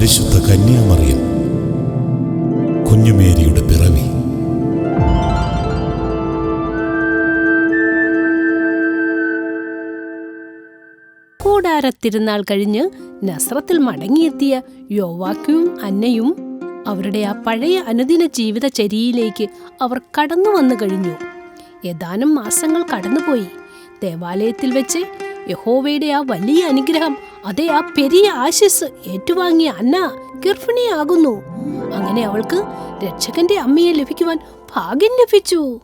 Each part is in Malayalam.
പരിശുദ്ധ കന്യാമറിയം. കുഞ്ഞുമേരിയുടെ പിറവി. കൂടാരത്തിരുന്നാൾ കഴിഞ്ഞ് നസ്രത്തിൽ മടങ്ങിയെത്തിയ യോവാക്കും അന്നയും അവരുടെ ആ പഴയ അനുദിന ജീവിതചര്യയിലേക്ക് അവർ കടന്നു വന്നു കഴിഞ്ഞു. ഏതാനും മാസങ്ങൾ കടന്നുപോയി. ദേവാലയത്തിൽ വെച്ച് യഹോവയുടെ ആ വലിയ അനുഗ്രഹം അതേ ആ പെരിയ ആശിസ് ഏറ്റുവാങ്ങിയ അന്ന ഗർഭിണിയാകുന്നു. അങ്ങനെ അവൾക്ക് രക്ഷകന്റെ അമ്മയെ ലഭിക്കുവാൻ ഭാഗ്യം ലഭിച്ചു!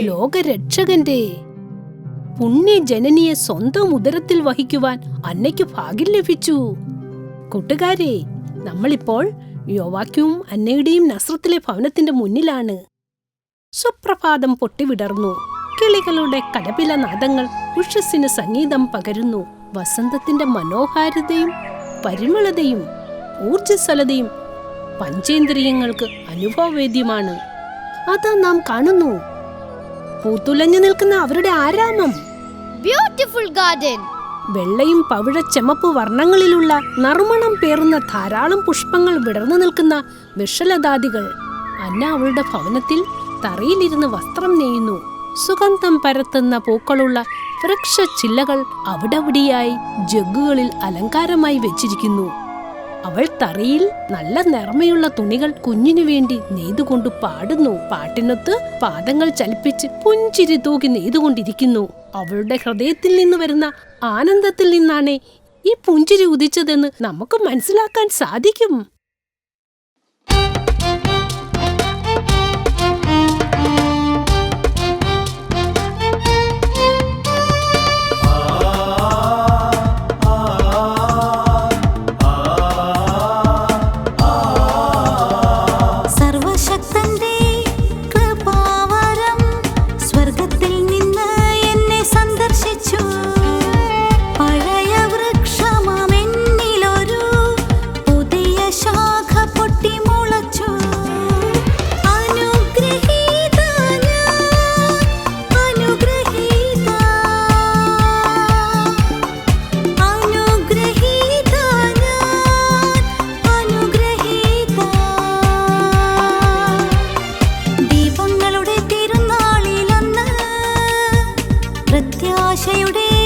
ലോകരക്ഷകന്റെ. പുണ്യ ജനനിയെ സ്വന്തം ഉദരത്തിൽ വഹിക്കുവാൻ അന്നയ്ക്ക് ഭാഗ്യം ലഭിച്ചു. കൂട്ടുകാരെ നമ്മളിപ്പോൾ യോവാക്യവും അന്നയുടെയും നസ്രത്തിലെ ഭവനത്തിന്റെ മുന്നിലാണ്. സുപ്രഭാതം പൊട്ടിവിടർന്നു. കിളികളുടെ കലപില നാദങ്ങൾ ഉഷസ്സിന് സംഗീതം പകരുന്നു. വസന്തത്തിന്റെ മനോഹാരിതയും പരിമളതയും ഊർജസ്വലതയും പഞ്ചേന്ദ്രിയങ്ങൾക്ക് അനുഭവവേദ്യമാണ്. അതാ നാം കാണുന്നു. പൂത്തുലഞ്ഞു നിൽക്കുന്ന അവരുടെ ആരാമം. ബ്യൂട്ടിഫുൾ ഗാർഡൻ വെള്ളയും പവിഴ ചെമപ്പ് വർണങ്ങളിലുള്ള നറുമണം പേറുന്ന ധാരാളം പുഷ്പങ്ങൾ വിടർന്നു നിൽക്കുന്ന വിഷലതാദികൾ അന്ന അവളുടെ ഭവനത്തിൽ തറയിലിരുന്ന് വസ്ത്രം നെയ്യുന്നു. സുഗന്ധം പരത്തുന്ന പൂക്കളുള്ള വൃക്ഷച്ചില്ലകൾ അവിടവിടെയായി ജഗ്ഗുകളിൽ അലങ്കാരമായി വെച്ചിരിക്കുന്നു. അവൾ തറയിൽ നല്ല നിറമയുള്ള തുണികൾ കുഞ്ഞിനു വേണ്ടി നെയ്തുകൊണ്ട് പാടുന്നു. പാട്ടിനൊത്ത് പാദങ്ങൾ ചലിപ്പിച്ച് പുഞ്ചിരി തൂകി നെയ്തുകൊണ്ടിരിക്കുന്നു. അവളുടെ ഹൃദയത്തിൽ നിന്ന് വരുന്ന ആനന്ദത്തിൽ നിന്നാണ് ഈ പുഞ്ചിരി ഉദിച്ചതെന്ന് നമുക്ക് മനസ്സിലാക്കാൻ സാധിക്കും. ആശയുടെ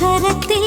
கரத்தில்